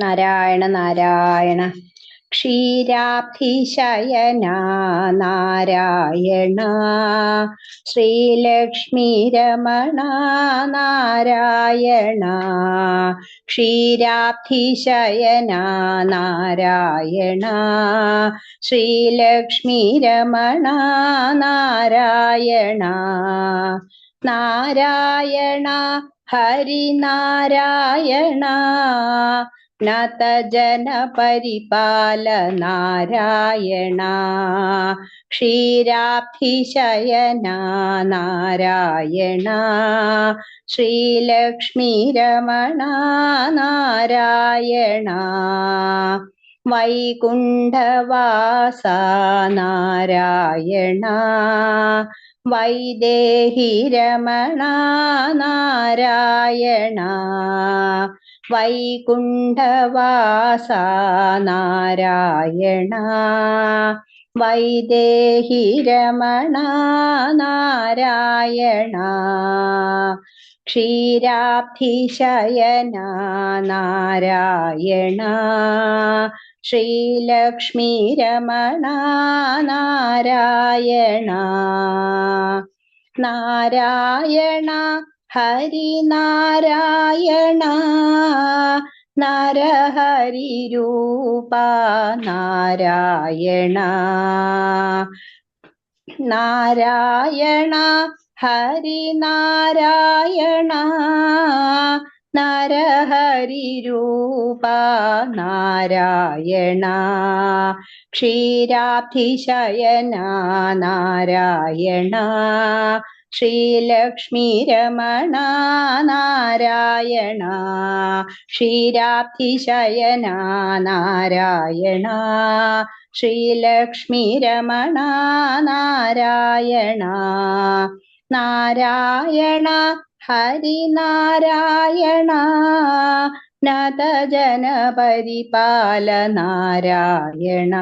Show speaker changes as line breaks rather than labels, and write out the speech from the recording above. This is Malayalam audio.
നാരായണ നാരായണ. ക്ഷീരാബ്ധിശയന നാരായണ. ശ്രീലക്ഷ്മി രമണ നാരായണ. ക്ഷീരാബ്ധിശയന നാരായണ. ശ്രീലക്ഷ്മി രമണ നാരായണ. നാരായണ ഹരിനാരായണ. നതജന പരിപാല നാരായണ ക്ഷീരാബ്ധിശയന നാരായണ ശ്രീലക്ഷ്മി രമണ നാരായണ വൈകുണ്ഠവാസ നാരായണ വൈദേഹി രമണ നാരായണ വൈകുണ്ഠവാസ നാരായണ വൈദേഹി രമണ നാരായണ ക്ഷീരാബ്ധിശയന നാരായണ ശ്രീലക്ഷ്മി രമണ നാരായണ നാരായണ ഹരിനാരായണ നരഹരിരൂപ നാരായണ. നാരായണ ഹരിനാരായണ നരഹരി രൂപ നാരായണ ക്ഷീരാബ്ധിശയന നാരായണ ശ്രീലക്ഷ്മിരമണ നാരായണ ക്ഷീരാബ്ധിശയന നാരായണ ശ്രീലക്ഷ്മിരമണ നാരായണ നാരായണ ഹരിനാരായണ നതജന പരിപാല നാരായണ